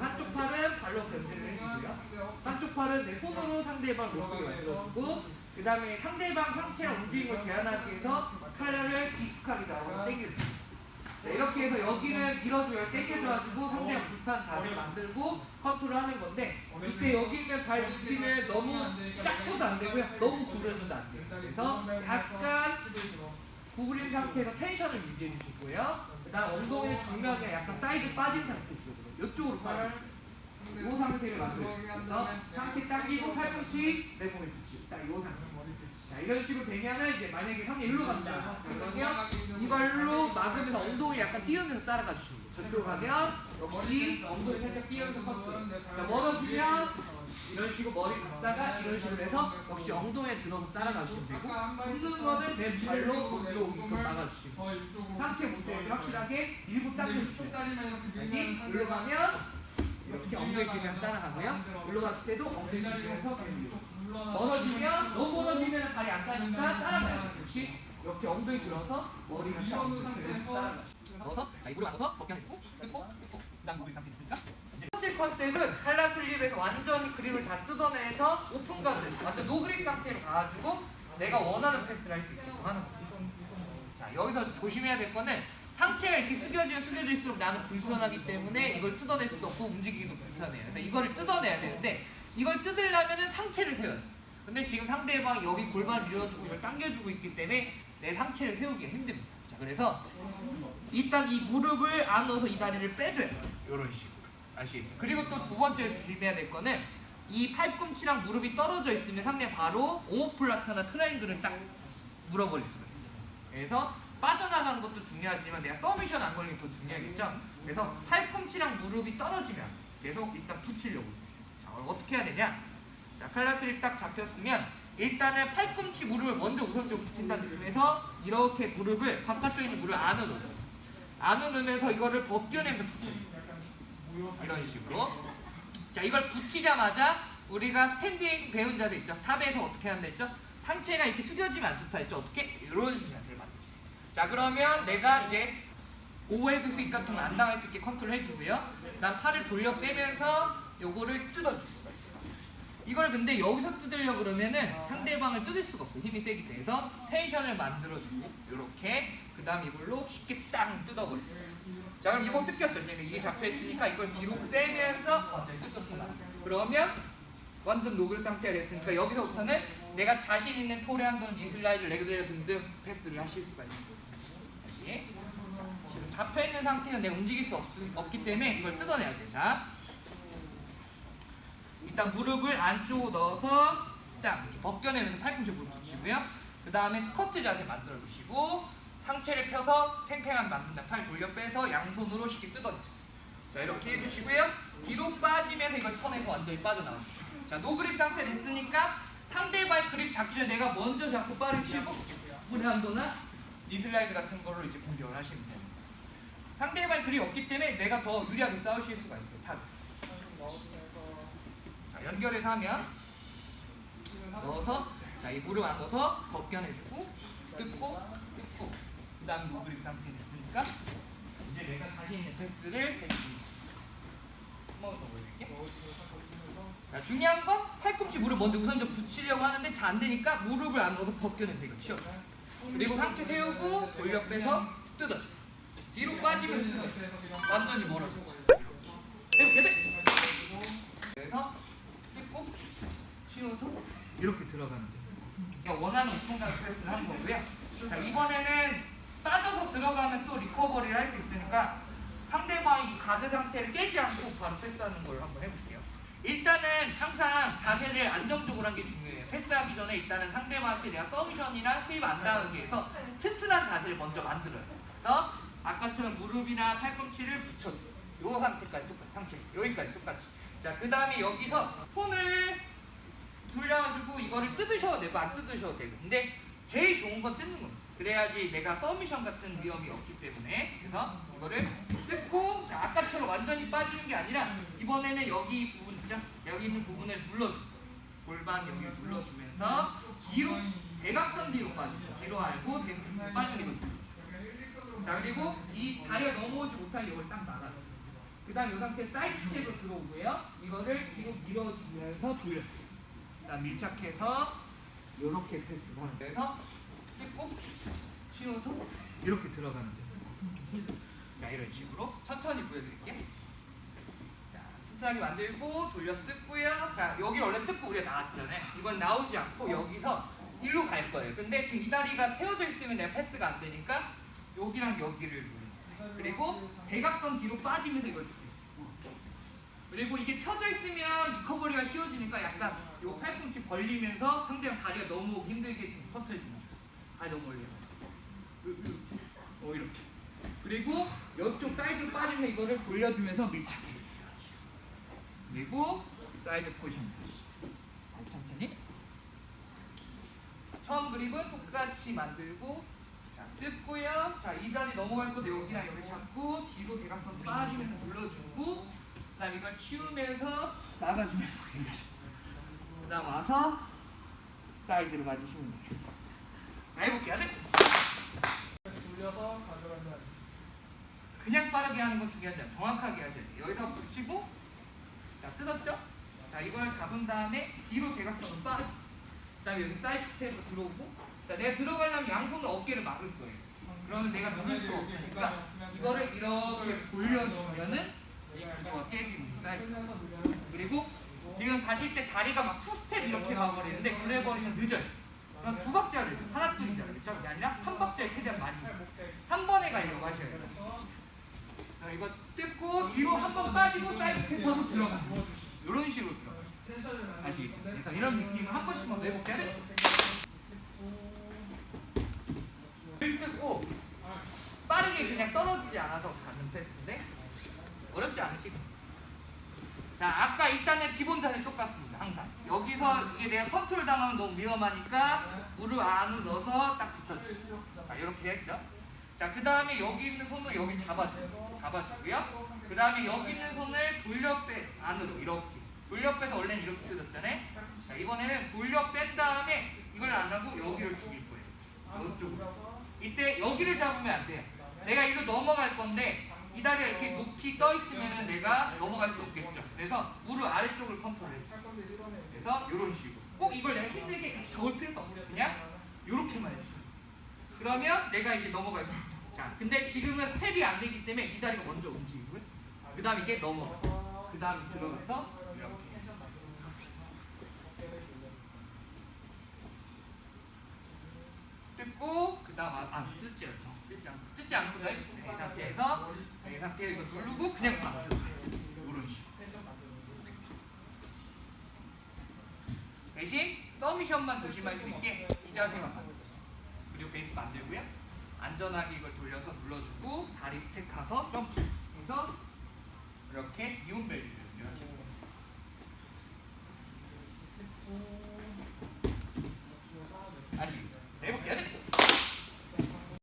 한쪽 팔은 발로 견제를 해주고요. 한쪽 팔은 내 손으로 상대방 못 쓰게 만들어주고 그 다음에 상대방 상체와 움직임을 제한하기 위해서 칼날을 깊숙하게 당겨주고 자, 이렇게 해서 여기는 밀어줘요. 당겨줘가지고 상대방 불편 자세 만들고 컨트롤하는 건데 이때 여기 있는 발 위치는 너무 쫙 펴도 안 되고요. 너무 구부려줘도 안 돼요. 그래서 약간 구부린 상태에서 텐션을 유지해 주시고요. 그 다음 엉덩이는 정면에 약간 사이드 빠진 상태 이쪽으로 빠져주세요. 이 상태를 만들어주셔서 상체 당기고 팔꿈치 내 몸에 붙이고 딱이 상태. 자 이런 식으로 되면은 이제 만약에 형이 일로 간다. 그러면 이 발로 막으면서 엉덩이 약간 띄우면서 따라가 주시면 돼요. 저쪽 가면 역시 엉덩이 살짝 띄우면서 컨트롤. 자 멀어지면 이런 식으로 머리 갖다가 이런 식으로 해서 역시 엉덩이에 들어서 따라가 주시면 되고 붙는 거는 내 발로 거기로 막아주시면 돼요. 상체 모습을 확실하게 일부 당겨주세요. 다시 일로 가면 이렇게 엉덩이 기면 따라가고요. 일로 갔을 때도 엉덩이 기면서 당기고 멀어지면 너무 멀어지면 발이 안 가니까 따라가요. 역시 이렇게 엉덩이 들어서 머리가 딱. 넣어서 자, 입으로 안어서 벗겨내주고 뜯고 뜯고 그 다음 무릎 상태 있으니까 첫 번째 컨셉은 칼라 슬립에서 완전히 그립을 다 뜯어내서 오픈 가드 완전 노그립 상태로 가가지고 내가 원하는 패스를 할 수 있게끔 하는 거예요. 자 여기서 조심해야 될 거는 상체가 이렇게 숙여지면 숙여질수록 나는 불편하기 때문에 이걸 뜯어낼 수도 없고 움직이기도 불편해요. 그래서 이거를 뜯어내야 되는데 이걸 뜯으려면은 상체를 세워야 돼. 근데 지금 상대방이 여기 골반을 밀어주고 이걸 당겨주고 있기 때문에 내 상체를 세우기가 힘듭니다. 자 그래서 일단 이 무릎을 안 넣어서 이 다리를 빼줘요. 이런 식으로 아시겠죠? 그리고 또 두 번째로 조심해야 될 거는 이 팔꿈치랑 무릎이 떨어져 있으면 상대 바로 오모플라타나 트라이앵글을 딱 물어버릴 수가 있어요. 그래서 빠져나가는 것도 중요하지만 내가 서미션 안 걸리는 게 더 중요하겠죠? 그래서 팔꿈치랑 무릎이 떨어지면 계속 일단 붙이려고. 자, 어떻게 해야 되냐? 자, 칼라슬이 딱 잡혔으면 일단은 팔꿈치 무릎을 먼저 우선적으로 붙인다는 의미에서 이렇게 무릎을 바깥쪽에 있는 무릎을 안으로. 안으로 넣으면서 이거를 벗겨내면서 붙여요. 이런 식으로. 자, 이걸 붙이자마자 우리가 스탠딩 배운 자세 있죠? 탑에서 어떻게 한다 했죠? 상체가 이렇게 숙여지면 안 좋다 했죠? 어떻게? 이런 자세를 만들었어요. 자, 그러면 내가 이제 오버헤드 스윗 같은 거 안 당할 수 있게 컨트롤 해주고요. 난 팔을 돌려 빼면서 요거를 뜯어줄 수가 있어요. 이걸 근데 여기서 뜯으려고 그러면은 상대방을 뜯을 수가 없어요. 힘이 세기. 그래서 텐션을 만들어주고 요렇게 그 다음 이걸로 쉽게 땅 있어요. 자 그럼 이거 뜯겼죠. 이게 잡혀있으니까 이걸 뒤로 빼면서 어, 네. 그러면 완전 노글 상태가 됐으니까 여기서부터는 내가 자신 있는 포레한드는 이슬라이드, 레그드레 등등 패스를 하실 수가 있는 거예요. 다시 지금 잡혀있는 상태는 내가 움직일 수 없, 없기 때문에 이걸 뜯어내야 돼. 자 일단 무릎을 안쪽으로 넣어서 딱 벗겨내면서 팔꿈치 무릎 붙이고요. 그 다음에 스쿼트 자세 만들어 주시고 상체를 펴서 팽팽하게 만든다. 팔 돌려 빼서 양손으로 쉽게 뜯어내주세요. 자 이렇게 해주시고요. 뒤로 빠지면서 이걸 쳐내서 완전히 빠져나오시죠. 자 노그립 상태 됐으니까 상대발 그립 잡기 전에 내가 먼저 잡고 빠를 치고 무한도나 리슬라이드 같은 걸로 이제 공격을 하시면 됩니다. 상대발 그립 없기 때문에 내가 더 유리하게 싸우실 수가 있어요. 탑에서. 자 연결해서 하면 넣어서 자이 무릎 안 넣어서 벗겨내주고 뜯고 다음 노그립 상태 됐으니까 이제 내가 자신 있는 패스를 해주시면 한번 더 보여드릴게요 자, 중요한 건 팔꿈치 무릎 먼저 우선적 붙이려고 하는데 잘 안 되니까 무릎을 안 넣어서 벗겨내서 이거 치워줘요 그리고 상체 세우고 돌려 빼서 뜯어주세요. 뒤로 빠지면 완전히 멀어졌죠 이렇게 돼 그래서 뜯고 치워서 이렇게 들어가는 게 그러니까 원하는 우통각 패스를 하는 거고요. 자, 이번에는 빠져서 들어가면 또 리커버리를 할 수 있으니까 상대방이 이 가드 상태를 깨지 않고 바로 패스하는 걸 한번 해볼게요. 일단은 항상 자세를 안정적으로 하는 게 중요해요. 패스하기 전에 일단은 상대방한테 내가 서미션이나 스윕 안 당하게 해서 튼튼한 자세를 먼저 만들어요. 그래서 아까처럼 무릎이나 팔꿈치를 붙여줘요. 요 상태까지 똑같이, 상체 여기까지 똑같이. 자, 그 다음에 여기서 손을 돌려가지고 이거를 뜯으셔도 되고 안 뜯으셔도 되고 근데 제일 좋은 건 뜯는 겁니다. 그래야지 내가 서미션 같은 위험이 없기 때문에. 그래서 이거를 뜯고 자, 아까처럼 완전히 빠지는 게 아니라 이번에는 여기 부분 있죠? 여기 있는 부분을 눌러줘 골반 여기 눌러주면서 뒤로 대각선 뒤로 빠지죠. 뒤로 알고 대각선 빠지는 거죠 자 그리고 이 다리가 넘어오지 못하게 이걸 딱 막아줘 그 다음 이 상태 사이드 스텝으로 들어오고요. 이거를 뒤로 밀어주면서 돌렸어요. 그 다음 밀착해서 이렇게 하는 거에서 뜯고 치워서 이렇게 들어가는 데서 자 이런 식으로 천천히 보여드릴게요. 자 천천히 만들고 돌려서 뜯고요. 자 여기 원래 뜯고 우리가 나왔잖아요. 이건 나오지 않고 여기서 일로 갈 거예요. 근데 지금 이 다리가 세워져 있으면 내가 패스가 안 되니까 여기랑 여기를 누르는. 그리고 대각선 뒤로 빠지면서 이걸 있어요. 그리고 이게 펴져 있으면 리커버리가 쉬워지니까 약간 요 팔꿈치 벌리면서 상대방 다리가 너무 힘들게 좀 퍼트려 주면 좋습니다. 다리 너무 올려서. 어 이렇게. 그리고 옆쪽 사이드로 빠지면 이거를 돌려주면서 밀착해주세요. 그리고 사이드 포지션. 천천히. 처음 그립은 똑같이 만들고 자, 뜯고요. 자, 이 다리 넘어갈 건데 여기랑 여기 잡고 뒤로 대각선 빠지면서 눌러주고 그다음 이걸 치우면서 나가주면서 그다음 와서 사이드로 맞으시면 돼요. 자, 해볼게요. 네? 돌려서 가져간다. 그냥 빠르게 하는 건 중요하지 않아요. 정확하게 하셔야 돼요. 여기서 붙이고 자 뜯었죠? 자 이걸 잡은 다음에 뒤로 대각선으로 빠지. 그다음에 여기 사이드 스텝으로 들어오고 자 내가 들어가려면 양손으로 어깨를 막을 거예요. 그러면 내가 누를 수가 없으니까 이거를 이렇게 돌려주면은 이 구조가 깨지는 돌려서 그리고 지금 가실 때 다리가 막 투 스텝 이렇게 가버리는데 그래 버리면 늦어요. 그럼 두 박자를 하나 둘이잖아요. 그렇죠? 아니라 한 박자에 최대한 많이. 한 번에 가려고 하셔야 돼요. 자, 이거 뜯고 뒤로 한 번 빠지고 사이드 스텝하고 들어가. 이런 식으로 들어가. 아시겠죠? 그래서 이런 느낌을 한 번씩 먼저 해볼게요. 네. 뜯고 빠르게 그냥 떨어지지 않아서 가는 패스인데 어렵지 않으시고. 일단은 기본 자세 똑같습니다. 항상 여기서 이게 내가 컨트롤 당하면 너무 위험하니까 무릎 안으로 넣어서 딱 붙여주세요. 자, 이렇게 했죠. 자, 그 다음에 여기 있는 손을 여기 잡아주세요. 잡아주고요. 그 다음에 여기 있는 손을 돌려 빼 안으로 이렇게 돌려 빼서 원래는 이렇게 뜯었잖아요. 자, 이번에는 돌려 뺀 다음에 이걸 안 하고 여기를 죽일 거예요. 이쪽으로. 이때 여기를 잡으면 안 돼요. 내가 이리로 넘어갈 건데 이 다리가 이렇게 높이 떠 있으면은 내가 넘어갈 수 없겠죠. 그래서 무릎 아래쪽을 컨트롤해. 그래서 이런 식으로. 꼭 이걸 내가 힘들게 적을 필요도 없어요. 그냥 이렇게만 해주세요. 그러면 내가 이제 넘어갈 수 있죠. 자, 근데 지금은 스텝이 안 되기 때문에 이 다리가 먼저 움직이고요. 그 다음 이게 넘어가. 그 다음 들어가서 이렇게. 뜯고 뜯다가 아 뜯지 않고 뜯지 않고 뜯지 않고 나이 상태에서 이 상태에 이거 누르고 그냥 막 뜯어요. 이런 식으로. 대신 서미션만 조심할 수 있게 이 자세만 만들었어. 그리고 베이스 만들고요. 안전하게 이걸 돌려서 눌러주고 다리 스텝 가서 점프. 그래서 이렇게 이온 밸류 이렇게.